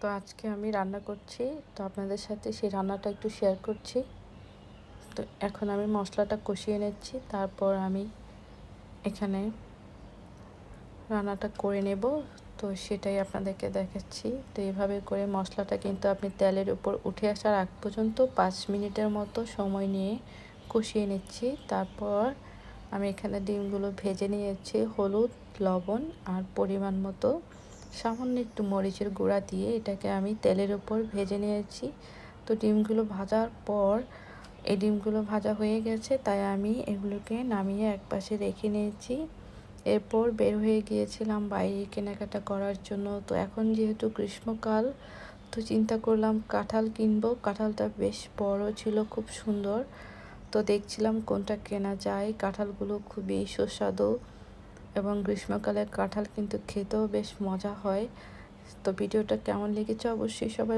তো আজকে আমি রান্না করছি। তো আপনাদের সাথে সেই রান্নাটা একটু শেয়ার করছি। তো এখন আমি মশলাটা কষিয়ে নিচ্ছি। তারপর আমি এখানে রান্নাটা করে নেব। তো সেটাই আপনাদেরকে দেখাচ্ছি। তো এইভাবে করে মশলাটা কিন্তু আপনি তেলের উপর উঠে আসার আগ পর্যন্ত পাঁচ মিনিটের মতো সময় নিয়ে কষিয়ে নিচ্ছি। তারপর আমি এখানে ডিমগুলো ভেজে নিয়েছি, হলুদ, লবণ আর পরিমাণ মতো সামান্য একটু মরিচের গুঁড়া দিয়ে এটাকে আমি তেলের উপর ভেজে নিয়েছি। তো ডিমগুলো ভাজার পর এই ডিমগুলো ভাজা হয়ে গেছে, তাই আমি এগুলোকে নামিয়ে একপাশে রেখে নিয়েছি। এরপর বের হয়ে গিয়েছিলাম বাইরে কেনাকাটা করার জন্য। তো এখন যেহেতু গ্রীষ্মকাল, তো চিন্তা করলাম কাঁঠাল কিনবো। কাঁঠালটা বেশ বড় ছিল, খুব সুন্দর। তো দেখছিলাম কোনটা কেনা যায়। কাঁঠালগুলো খুবই সুস্বাদু। এবং গ্রীষ্মকালে কাঁঠাল কিন্তু খেতেও বেশ মজা হয়। তো ভিডিওটা কেমন লেগেছে অবশ্যই সবাই